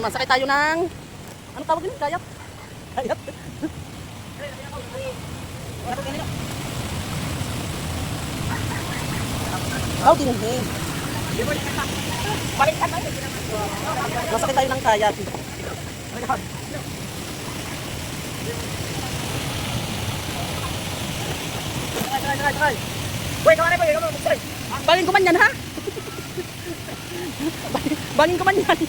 Masakay tayo ng... Ano tawag yun? Kayat? Kayat? Aw, din eh. Masakay tayo ng kayat. Bangin ko man yan, ha? Bangin ko man yan.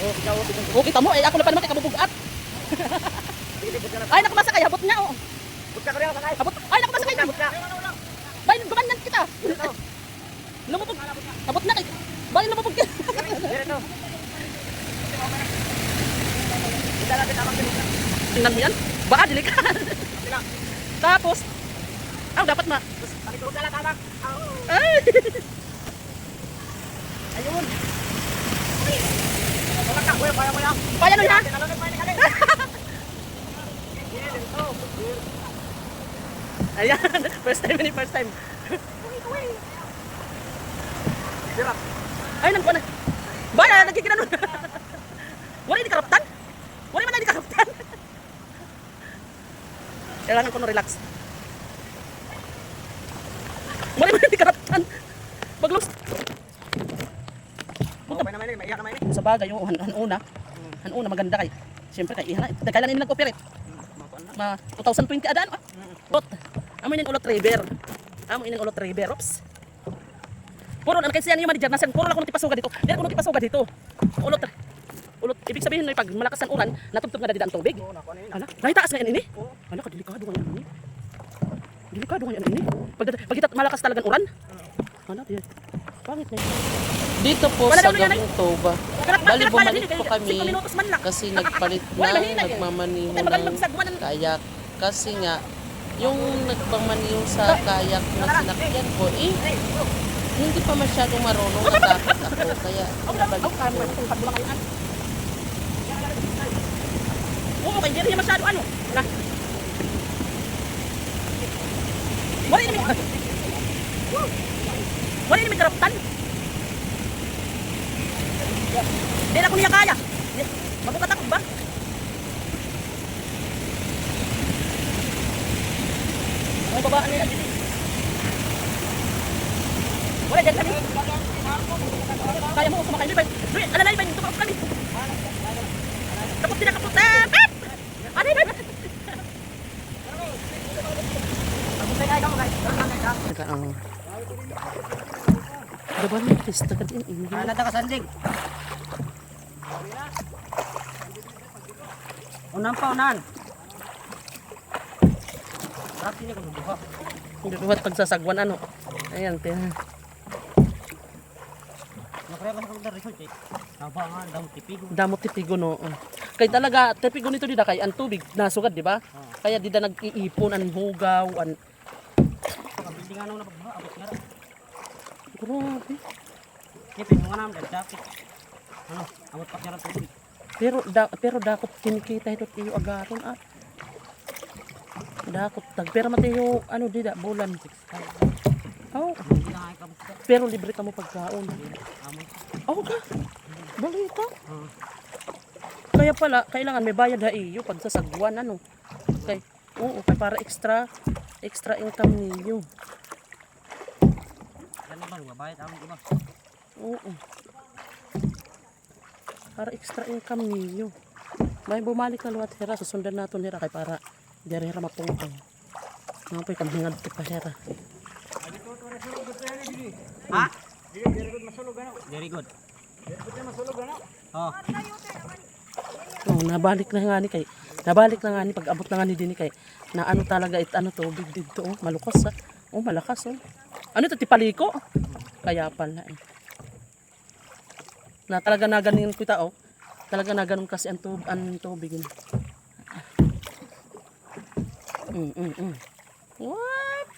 Oh, kita mo, eh, ako na pa naman kay kabubugat. Ay, naku, masakay, habot niya, oh. Habot, ay, naku, masakay na. Bangin ko man yan kita. Lumubog. Habot na. Bangin lumubog ka. Tingnan mo yan. Baka, delikad. Tapos, ah, dapat ma. Ay! Ayun. Kaya nun ha? Ayan, first time ini first time. Ay, nang na. Baya, nagkikita nun. Wala di karaptan? Wala man na di karaptan. Kailangan ko no relax. Wala man na di karaptan. Baglus. Sa bagay, yung han hanuna. Hanuna maganda kay. Siyempre kay iha. Kailan nila nag-operate? Ma 2020 adaan. Ah. Bot. Amo inin ulot river. Amo inin ulot river. Oops. Puro na kasi yan yung manager nasan. Puro lang kuno tipasuga dito. Dili kuno tipasuga dito. Ulot. Ulot. Ibig sabihin no pag malakas ang ulan, natugtog na dadi ang tubig. Ala, dahil taas na yan ini. Ala, kadelikado nga yan ini. Delikado nga ini. Pag, pag kita malakas talagang ulan. Ala, di. Pangit na. Dito po Wala sa daw yan, Gawing Toba. Bali bumalik po kami kasi nagpalit Wala, na nagmamaniho ng kayak. Kasi nga, yung nagpamaniho sa kayak na sinakyan ko, eh, hindi pa masyadong marunong natakot ako. Kaya nabalik Oh, ko. Oo, kaya hindi rin masyado ano. Na. Wala yun. Wala yun namin karaptan. Hindi na ko niya kaya. Mabukat ako ba? May babaan nila dito. Wala dyan kami. Kaya mo sumakay ni Ben. Dui, alalay Ben, tumakap kami. Kapot din kapot. Ah, pep! Ano yun? Teka, ang... Diba may pista ka din? Ini. Ano ta kasanding? Unan pa unan. Rapi niya kung buha. Hindi ko ba't pagsasagwan ano? Ayan, tiyan. Nakraya ba sa resort eh? Naba nga, daw tipigo. Damo tipigo no. Kay talaga tipigo nito dida kay ang tubig nasugad di ba? Kaya dida nag-iipon ang hugaw an Pagkabili nga nung napagbuha, abot nga. Grabe. Kipin mo nga naman, jacket. Ano, abot pa siya ng tubig. Pero da, pero dakot kinikita ito tiyo agaton ah. Dakot tag pero matayo ano dida bulan. Oh, pero libre ka mo pagkaon. Oh ka. Balita. Kaya pala kailangan may bayad ha iyo pag sasagwan ano. Kay oo, kay para extra extra income niyo. Naman, mabayad ang iba. Oo. Para extra income niyo. May bumalik na luwat hera, susundan natin hera kay para di hera mapungkang. Mga pa ikang hingad pa hera. Ha? Very good. Oh, Oo, nabalik na nga ni kay nabalik na nga ni pag abot na nga ni din kay na ano talaga it ano tubig dito oh, malukas ah. Oh, malakas oh. Ano to tipaliko? Kaya pala eh. Na talaga na ganin kita oh. Talaga na ganun kasi ang tub ang tubig. eh. Mm, mm, mm. What?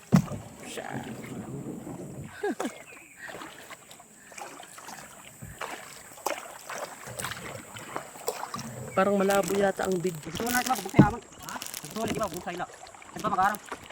Parang malabo yata ang gusto mo na ito, bukay amon. Ha? Mo na ito, bukay la. Ano ba mag-aram?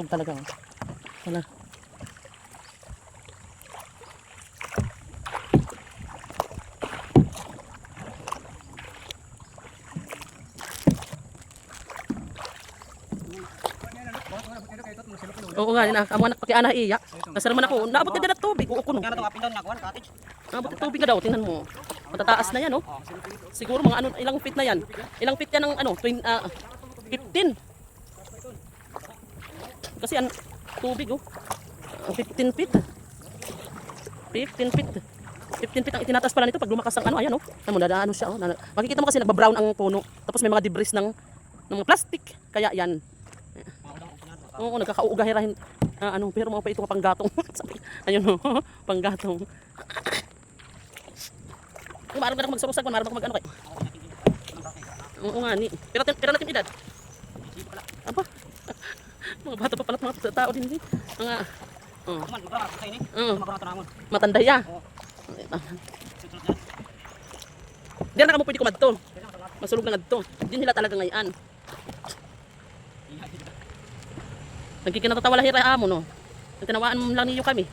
Kumusog talaga. oh. Wala. Oo nga, na, amo anak pakiana iya. Kasi naman ako, naabot na din ang tubig. Oo, kuno. Na ito, apin doon, nakuha, cottage. Naabot tubig na daw, tingnan mo. Matataas na yan, oh. Siguro mga ano, ilang feet na yan. Ilang feet yan ng ano, 20, ah, 15. Kasi ang tubig, oh. Ah, 15 feet. 15 feet. 15 feet ang itinataas pala nito pag lumakas ang ano, ayan, oh. Mo, nadaano siya, oh. Makikita mo kasi nagbabrown ang puno. Tapos may mga debris ng, ng mga plastic. Kaya yan. Oo, nagkakauugahirahin. Ah, ano, pero mga pa ito panggatong. Ayun, oh, panggatong. Kung maaram ka na magsurusag, maaram ka mag ano kay. Oo nga ni. Pero pero natin edad. Mga bata pa pala mga tao din. Mga oh, Kuman, magkara, sa ini. Oo. Magkara ito naman. matanda ya. Oo. Diyan na ka mo pwede kumadto. Masulog na ngadto. Diyan nila talaga ngayon. Nagkikinatatawa lahir ay amo no. Tinawaan lang niyo kami.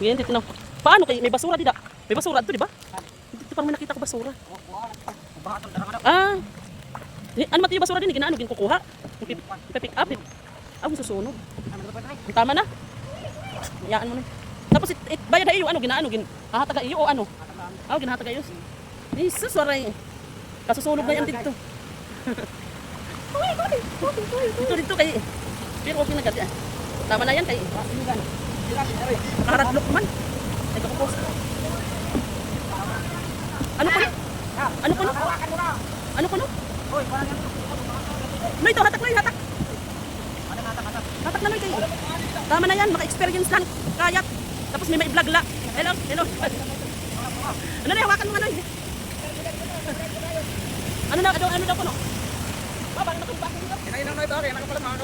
Ganyan dito no. Paano kay may basura dida? May basura dito di ba? Dito parang may nakita ko basura. Ah. Ni- Ano mati basura din ginaano gin kukuha. Pick up. eh. Ah, mo susunog. Tama na. Hayaan mo na. Tapos it, it, bayad iyo ano ginaano gin hahataga iyo o ano? Ah, ginahataga iyo. Jesus, waray. Kasusunog na yan dito. dito dito kay pero okay na kasi. ah. Tama na yan kay nakaradlok man. Ay kapupos. Ano pa? Ano pa? Ano pa? Hoy, parang yan. No, ito, hatak na yun, hatak. Hatak na, no, kayo. Tama na yan, maka-experience lang. Kayak. Tapos may mai-vlog la. Hello, hello. Ano na, hawakan mo nga, no. Ano na, ano, ano daw po, no? Ba, bakit natumba? Kinain lang na ito, kaya nakapala mga